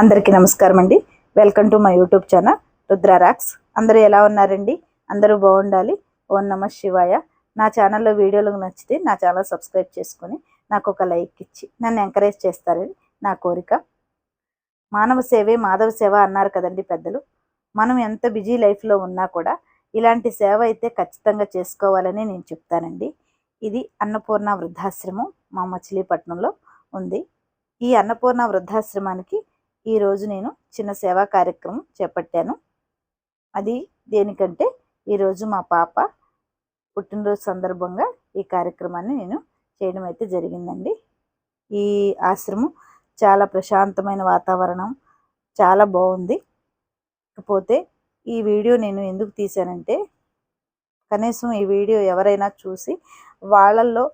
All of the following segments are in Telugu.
అందరికీ నమస్కారం అండి. Welcome to my YouTube channel Rudrarocks అందరూ ఎలా ఉన్నారండి? అందరూ బాగుండాలి. ఓం నమ శివాయ. నా ఛానల్లో వీడియోలు నచ్చితే నా ఛానల్ సబ్స్క్రైబ్ చేసుకొని నాకు ఒక లైక్ ఇచ్చి నన్ను ఎంకరేజ్ చేస్తారని నా కోరిక. మానవ సేవే మాధవ సేవ అన్నారు కదండి పెద్దలు. మనం ఎంత బిజీ లైఫ్లో ఉన్నా కూడా ఇలాంటి సేవ అయితే ఖచ్చితంగా చేసుకోవాలని నేను చెప్తానండి. ఇది అన్నపూర్ణ వృద్ధాశ్రమం మా మచిలీపట్నంలో ఉంది. ఈ అన్నపూర్ణ వృద్ధాశ్రమానికి ఈరోజు నేను చిన్న సేవా కార్యక్రమం చేపట్టాను. అది దేనికంటే ఈరోజు మా పాప పుట్టినరోజు సందర్భంగా ఈ కార్యక్రమాన్ని నేను చేయడం అయితే జరిగిందండి. ఈ ఆశ్రమం చాలా ప్రశాంతమైన వాతావరణం చాలా బాగుంది. ఇకపోతే ఈ వీడియో నేను ఎందుకు తీశానంటే కనీసం ఈ వీడియో ఎవరైనా చూసి వాళ్ళల్లో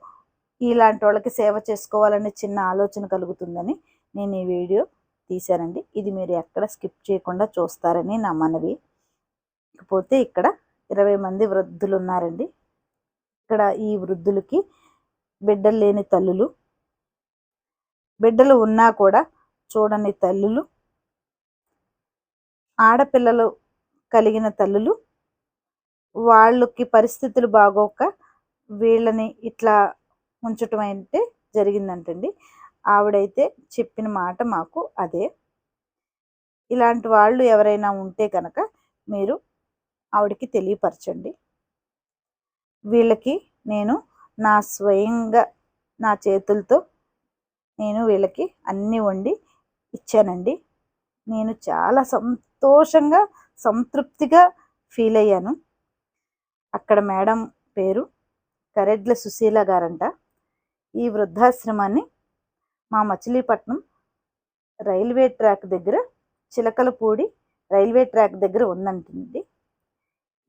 ఇలాంటి వాళ్ళకి సేవ చేసుకోవాలనే చిన్న ఆలోచన కలుగుతుందని నేను ఈ వీడియో తీశానండి ఇది మీరు ఎక్కడ స్కిప్ చేయకుండా చూస్తారని నా మనవి. ఇకపోతే ఇక్కడ ఇరవై మంది వృద్ధులు ఉన్నారండి ఇక్కడ ఈ వృద్ధులకి బిడ్డలు లేని తల్లులు బిడ్డలు ఉన్నా కూడా చూడని తల్లులు ఆడపిల్లలు కలిగిన తల్లులు వాళ్ళకి పరిస్థితులు బాగోక వీళ్ళని ఇట్లా ఉంచటం అయితే జరిగిందంటండి. ఆవిడైతే చెప్పిన మాట మాకు అదే. ఇలాంటి వాళ్ళు ఎవరైనా ఉంటే కనుక మీరు ఆవిడకి తెలియపరచండి. వీళ్ళకి నేను నా స్వయంగా నా చేతులతో నేను వీళ్ళకి అన్నీ వండి ఇచ్చానండి. నేను చాలా సంతోషంగా సంతృప్తిగా ఫీల్ అయ్యాను. అక్కడ మేడం పేరు కరెడ్ల సుశీల గారంట. ఈ వృద్ధాశ్రమాన్ని మా మచిలీపట్నం రైల్వే ట్రాక్ దగ్గర చిలకలపూడి రైల్వే ట్రాక్ దగ్గర ఉందంటుంది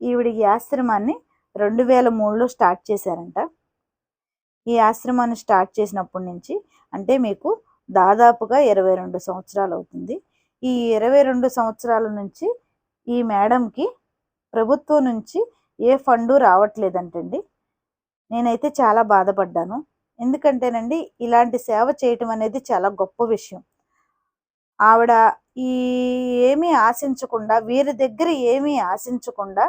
ఈవిడ ఈ ఆశ్రమాన్ని రెండు వేల మూడులో స్టార్ట్ చేశారంట. ఈ ఆశ్రమాన్ని స్టార్ట్ చేసినప్పటి నుంచి అంటే మీకు దాదాపుగా ఇరవై రెండు సంవత్సరాలు అవుతుంది. ఈ ఇరవై రెండు సంవత్సరాల నుంచి ఈ మేడంకి ప్రభుత్వం నుంచి ఏ ఫండు రావట్లేదంటండి. నేనైతే చాలా బాధపడ్డాను. ఎందుకంటేనండి ఇలాంటి సేవ చేయటం అనేది చాలా గొప్ప విషయం. ఆవిడ ఈ ఏమీ ఆశించకుండా వీరి దగ్గర ఏమీ ఆశించకుండా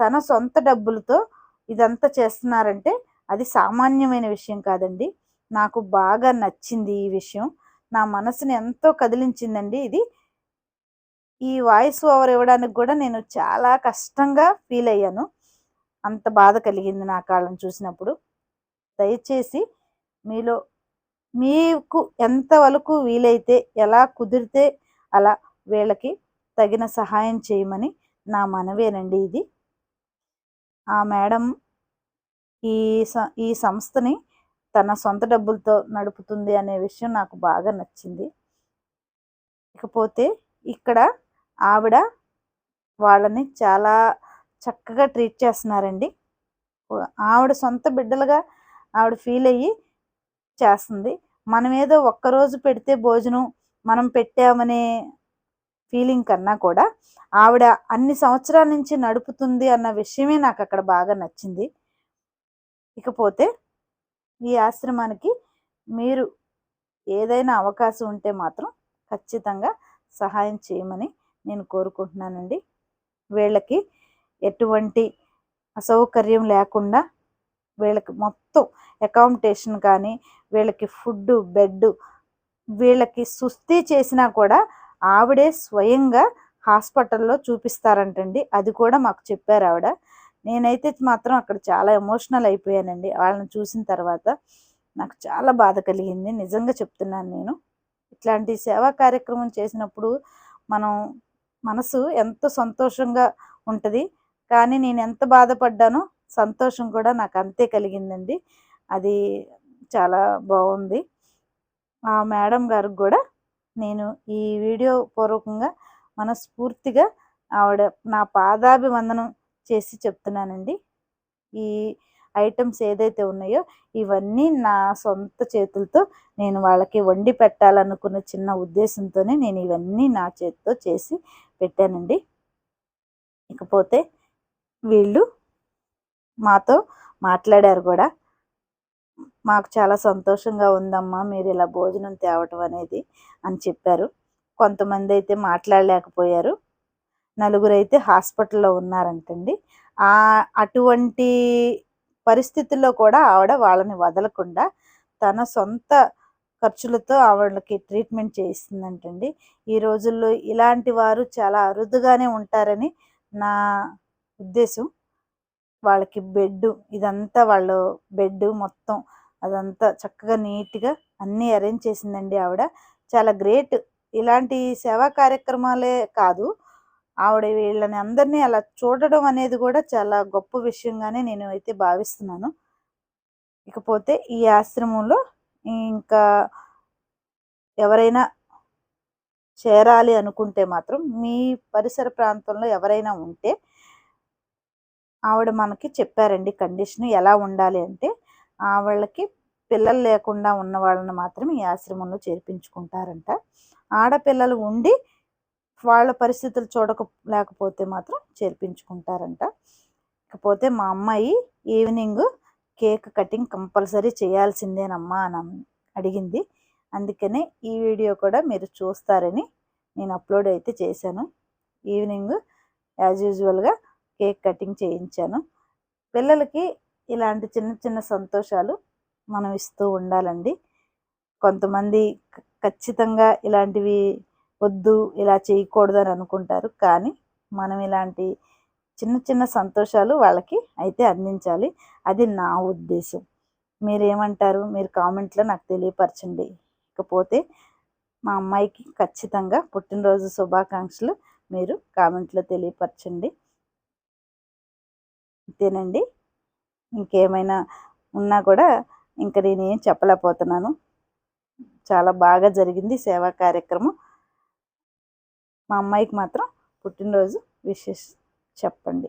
తన సొంత డబ్బులతో ఇదంతా చేస్తున్నారంటే అది సామాన్యమైన విషయం కాదండి. నాకు బాగా నచ్చింది ఈ విషయం. నా మనసుని ఎంతో కదిలించిందండి ఇది. ఈ వాయిస్ ఓవర్ ఇవ్వడానికి కూడా నేను చాలా కష్టంగా ఫీల్ అయ్యాను. అంత బాధ కలిగింది నా కాళ్ళని చూసినప్పుడు. దయచేసి మీలో మీకు ఎంతవరకు వీలైతే ఎలా కుదిరితే అలా వీళ్ళకి తగిన సహాయం చేయమని నా మనవేనండి ఇది. ఆ మేడం ఈ స ఈ సంస్థని తన సొంత డబ్బులతో నడుపుతుంది అనే విషయం నాకు బాగా నచ్చింది. ఇకపోతే ఇక్కడ ఆవిడ వాళ్ళని చాలా చక్కగా ట్రీట్ చేస్తున్నారండి. ఆవిడ సొంత బిడ్డలుగా ఆవిడ ఫీల్ అయ్యి చేస్తుంది. మనం ఏదో ఒక్కరోజు పెడితే భోజనం మనం పెట్టామనే ఫీలింగ్ కన్నా కూడా ఆవిడ అన్ని సంవత్సరాల నుంచి నడుపుతుంది అన్న విషయమే నాకు అక్కడ బాగా నచ్చింది. ఇకపోతే ఈ ఆశ్రమానికి మీరు ఏదైనా అవకాశం ఉంటే మాత్రం ఖచ్చితంగా సహాయం చేయమని నేను కోరుకుంటున్నానండి. వీళ్ళకి ఎటువంటి అసౌకర్యం లేకుండా వీళ్ళకి మొత్తం అకామిడేషన్ కానీ వీళ్ళకి ఫుడ్ బెడ్ వీళ్ళకి సుస్థి చేసినా కూడా ఆవిడే స్వయంగా హాస్పిటల్లో చూపిస్తారంటండి. అది కూడా మాకు చెప్పారు ఆవిడ. నేనైతే మాత్రం అక్కడ చాలా ఎమోషనల్ అయిపోయానండి. వాళ్ళని చూసిన తర్వాత నాకు చాలా బాధ కలిగింది. నిజంగా చెప్తున్నాను నేను. ఇట్లాంటి సేవా కార్యక్రమం చేసినప్పుడు మనం మనసు ఎంతో సంతోషంగా ఉంటుంది. కానీ నేను ఎంత బాధపడ్డానో సంతోషం కూడా నాకు అంతే కలిగిందండి. అది చాలా బాగుంది. ఆ మేడం గారికి కూడా నేను ఈ వీడియో పూర్వకంగా మనస్ఫూర్తిగా ఆవిడ నా పాదాభివందనం చేసి చెప్తున్నానండి. ఈ ఐటమ్స్ ఏదైతే ఉన్నాయో ఇవన్నీ నా సొంత చేతులతో నేను వాళ్ళకి వండి పెట్టాలనుకున్న చిన్న ఉద్దేశంతోనే నేను ఇవన్నీ నా చేతితో చేసి పెట్టానండి. ఇకపోతే వీళ్ళు మాతో మాట్లాడారు కూడా. మాకు చాలా సంతోషంగా ఉందమ్మా మీరు ఇలా భోజనం తేవటం అనేది అని చెప్పారు. కొంతమంది అయితే మాట్లాడలేకపోయారు. నలుగురు అయితే హాస్పిటల్లో ఉన్నారంటండి. ఆ అటువంటి పరిస్థితుల్లో కూడా ఆవిడ వాళ్ళని వదలకుండా తన సొంత ఖర్చులతో ఆవిడకి ట్రీట్మెంట్ చేయిస్తుందంటండి. ఈ రోజుల్లో ఇలాంటి వారు చాలా అరుదుగానే ఉంటారని నా ఉద్దేశం. వాళ్ళకి బెడ్ ఇదంతా వాళ్ళు బెడ్ మొత్తం అదంతా చక్కగా నీట్గా అన్నీ అరేంజ్ చేసిందండి ఆవిడ. చాలా గ్రేట్. ఇలాంటి సేవా కార్యక్రమాలే కాదు. ఆవిడ వీళ్ళని అందరినీ అలా చూడడం అనేది కూడా చాలా గొప్ప విషయంగానే నేను అయితే భావిస్తున్నాను. ఇకపోతే ఈ ఆశ్రమంలో ఇంకా ఎవరైనా చేరాలి అనుకుంటే మాత్రం మీ పరిసర ప్రాంతంలో ఎవరైనా ఉంటే ఆవిడ మనకి చెప్పారండి కండిషన్ ఎలా ఉండాలి అంటే వాళ్ళకి పిల్లలు లేకుండా ఉన్న వాళ్ళని మాత్రమే ఈ ఆశ్రమంలో చేర్పించుకుంటారంట. ఆడపిల్లలు ఉండి వాళ్ళ పరిస్థితులు చూడక లేకపోతే మాత్రం చేర్పించుకుంటారంట. ఇకపోతే మా అమ్మాయి ఈవినింగ్ కేక్ కటింగ్ కంపల్సరీ చేయాల్సిందేనమ్మా అని అడిగింది. అందుకనే ఈ వీడియో కూడా మీరు చూస్తారని నేను అప్లోడ్ అయితే చేశాను. ఈవినింగ్ యాజ్ యూజువల్గా కేక్ కటింగ్ చేయించాను. పిల్లలకి ఇలాంటి చిన్న చిన్న సంతోషాలు మనం ఇస్తూ ఉండాలండి. కొంతమంది ఖచ్చితంగా ఇలాంటివి వద్దు ఇలా చేయకూడదు అని అనుకుంటారు. కానీ మనం ఇలాంటి చిన్న చిన్న సంతోషాలు వాళ్ళకి అయితే అందించాలి. అది నా ఉద్దేశం. మీరేమంటారు? మీరు కామెంట్లో నాకు తెలియపరచండి. ఇకపోతే మా అమ్మాయికి ఖచ్చితంగా పుట్టినరోజు శుభాకాంక్షలు మీరు కామెంట్లో తెలియపరచండి. అంతేనండి. ఇంకేమైనా ఉన్నా కూడా ఇంకా ఏం చెప్పలేకపోతున్నాను. చాలా బాగా జరిగింది సేవా కార్యక్రమం. మా అమ్మాయికి మాత్రం పుట్టినరోజు విషెస్ చెప్పండి.